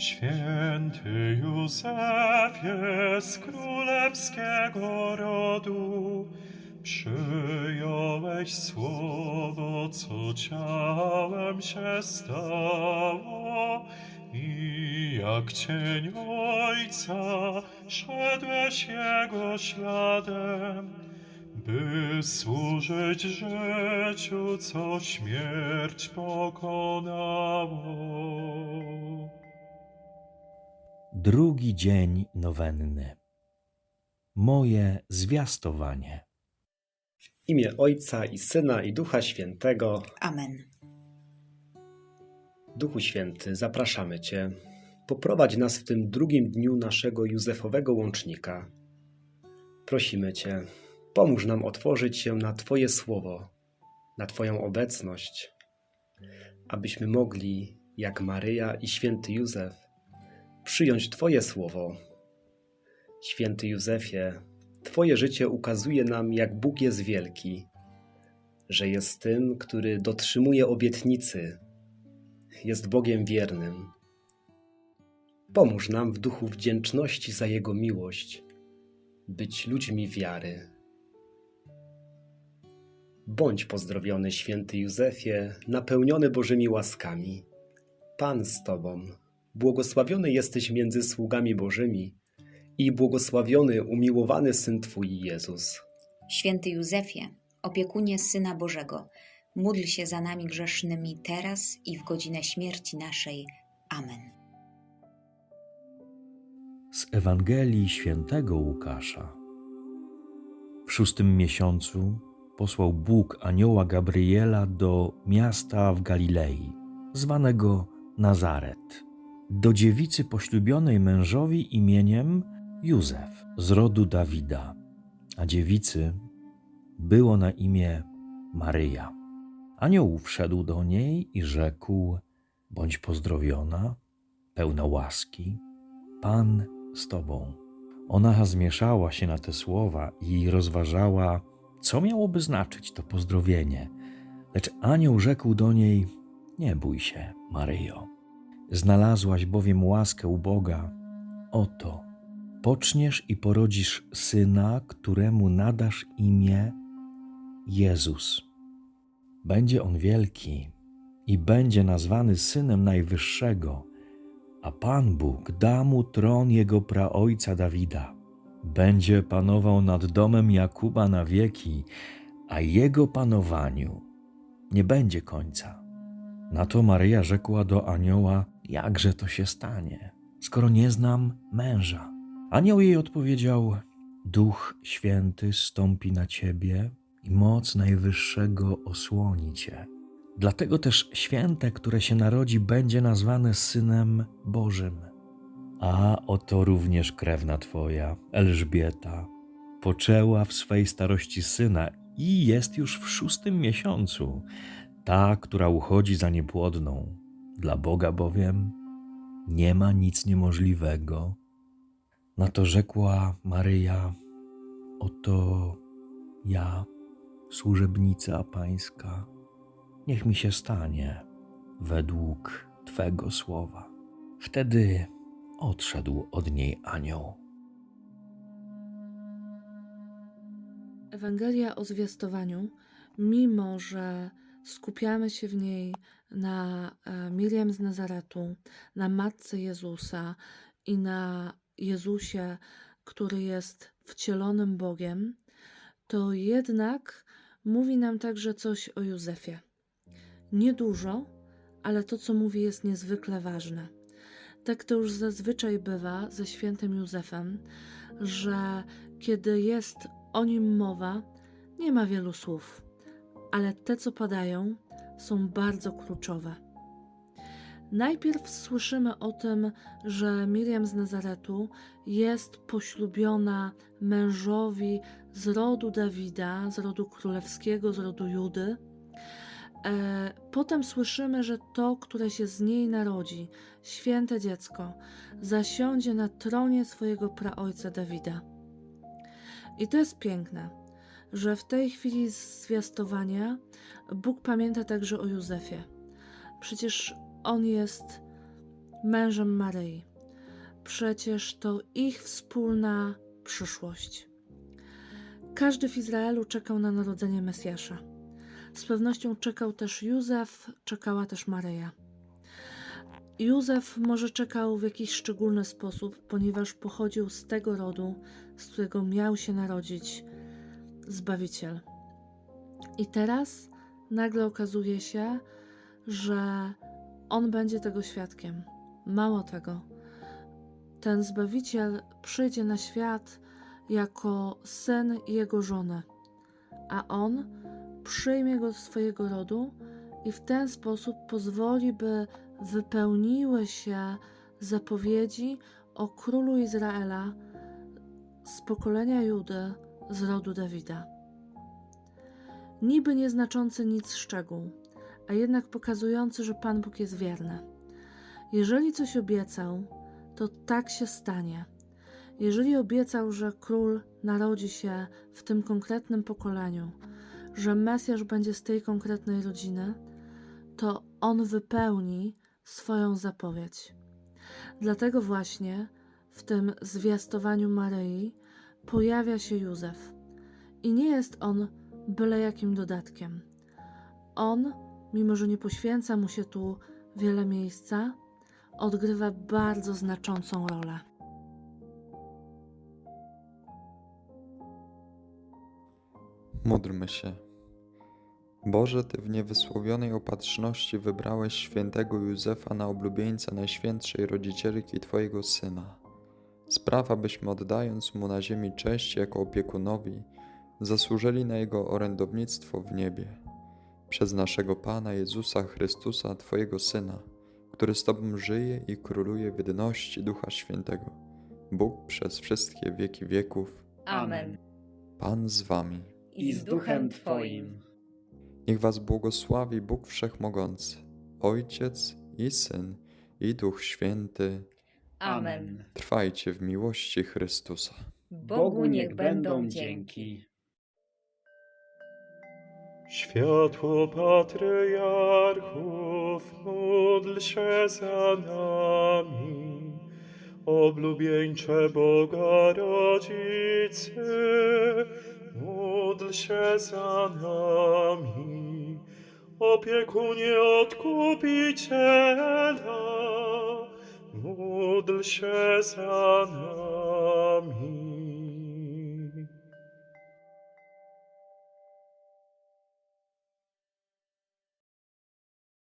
Święty Józefie z królewskiego rodu, przyjąłeś słowo, co ciałem się stało i jak cień Ojca szedłeś Jego śladem, by służyć życiu, co śmierć pokonało. Drugi dzień nowenny. Moje zwiastowanie. W imię Ojca i Syna i Ducha Świętego. Amen. Duchu Święty, zapraszamy Cię. Poprowadź nas w tym drugim dniu naszego Józefowego łącznika. Prosimy Cię, pomóż nam otworzyć się na Twoje słowo, na Twoją obecność, abyśmy mogli, jak Maryja i święty Józef, przyjąć Twoje słowo. Święty Józefie, Twoje życie ukazuje nam, jak Bóg jest wielki, że jest tym, który dotrzymuje obietnicy, jest Bogiem wiernym. Pomóż nam w duchu wdzięczności za Jego miłość, być ludźmi wiary. Bądź pozdrowiony, święty Józefie, napełniony Bożymi łaskami. Pan z Tobą, błogosławiony jesteś między sługami Bożymi i błogosławiony, umiłowany Syn Twój Jezus. Święty Józefie, opiekunie Syna Bożego, módl się za nami grzesznymi teraz i w godzinę śmierci naszej. Amen. Z Ewangelii świętego Łukasza. W szóstym miesiącu posłał Bóg anioła Gabriela do miasta w Galilei, zwanego Nazaret, do dziewicy poślubionej mężowi imieniem Józef z rodu Dawida, a dziewicy było na imię Maryja. Anioł wszedł do niej i rzekł: Bądź pozdrowiona, pełna łaski, Pan z tobą. Ona zmieszała się na te słowa i rozważała, co miałoby znaczyć to pozdrowienie. Lecz anioł rzekł do niej: Nie bój się, Maryjo. Znalazłaś bowiem łaskę u Boga. Oto, poczniesz i porodzisz syna, któremu nadasz imię Jezus. Będzie on wielki i będzie nazwany synem Najwyższego, a Pan Bóg da mu tron jego praojca Dawida. Będzie panował nad domem Jakuba na wieki, a jego panowaniu nie będzie końca. Na to Maryja rzekła do anioła: Jakże to się stanie, skoro nie znam męża? Anioł jej odpowiedział: Duch Święty stąpi na ciebie i moc Najwyższego osłoni cię. Dlatego też święte, które się narodzi, będzie nazwane Synem Bożym. A oto również krewna Twoja, Elżbieta, poczęła w swej starości syna i jest już w szóstym miesiącu, ta, która uchodzi za niepłodną. Dla Boga bowiem nie ma nic niemożliwego. Na to rzekła Maryja: Oto ja, służebnica Pańska, niech mi się stanie według Twego słowa. Wtedy odszedł od niej anioł. Ewangelia o zwiastowaniu, mimo że skupiamy się w niej na e, Miriam z Nazaretu, na matce Jezusa i na Jezusie, który jest wcielonym Bogiem, to jednak mówi nam także coś o Józefie. Niedużo, ale to, co mówi, jest niezwykle ważne. Tak to już zazwyczaj bywa ze świętym Józefem, że kiedy jest o nim mowa, nie ma wielu słów, ale te, co padają, są bardzo kluczowe. Najpierw słyszymy o tym, że Miriam z Nazaretu jest poślubiona mężowi z rodu Dawida, z rodu królewskiego, z rodu Judy. E, Potem słyszymy, że to, które się z niej narodzi, święte dziecko, zasiądzie na tronie swojego praojca Dawida. I to jest piękne, że w tej chwili zwiastowania Bóg pamięta także o Józefie. Przecież on jest mężem Maryi. Przecież to ich wspólna przyszłość. Każdy w Izraelu czekał na narodzenie Mesjasza. Z pewnością czekał też Józef, czekała też Maryja. Józef może czekał w jakiś szczególny sposób, ponieważ pochodził z tego rodu, z którego miał się narodzić Zbawiciel. I teraz nagle okazuje się, że on będzie tego świadkiem. Mało tego, ten Zbawiciel przyjdzie na świat jako syn jego żony, a on przyjmie go do swojego rodu i w ten sposób pozwoli, by wypełniły się zapowiedzi o królu Izraela z pokolenia Judy, z rodu Dawida. Niby nieznaczący nic szczegół, a jednak pokazujący, że Pan Bóg jest wierny. Jeżeli coś obiecał, to tak się stanie. Jeżeli obiecał, że król narodzi się w tym konkretnym pokoleniu, że Mesjasz będzie z tej konkretnej rodziny, to on wypełni swoją zapowiedź. Dlatego właśnie w tym zwiastowaniu Maryi pojawia się Józef. I nie jest on byle jakim dodatkiem. On, mimo że nie poświęca mu się tu wiele miejsca, odgrywa bardzo znaczącą rolę. Módlmy się. Boże, Ty w niewysłowionej opatrzności wybrałeś świętego Józefa na oblubieńca Najświętszej Rodzicielki Twojego Syna. Spraw, abyśmy oddając Mu na ziemi cześć jako opiekunowi, zasłużyli na Jego orędownictwo w niebie. Przez naszego Pana Jezusa Chrystusa, Twojego Syna, który z Tobą żyje i króluje w jedności Ducha Świętego, Bóg przez wszystkie wieki wieków. Amen. Pan z Wami. I z duchem Twoim. Niech Was błogosławi Bóg Wszechmogący, Ojciec i Syn i Duch Święty. Amen. Trwajcie w miłości Chrystusa. Bogu niech będą dzięki. Światło patriarchów, módl się za nami. Oblubieńcze Boga rodzicy, módl się za nami. Opiekunie odkupiciela, za nami.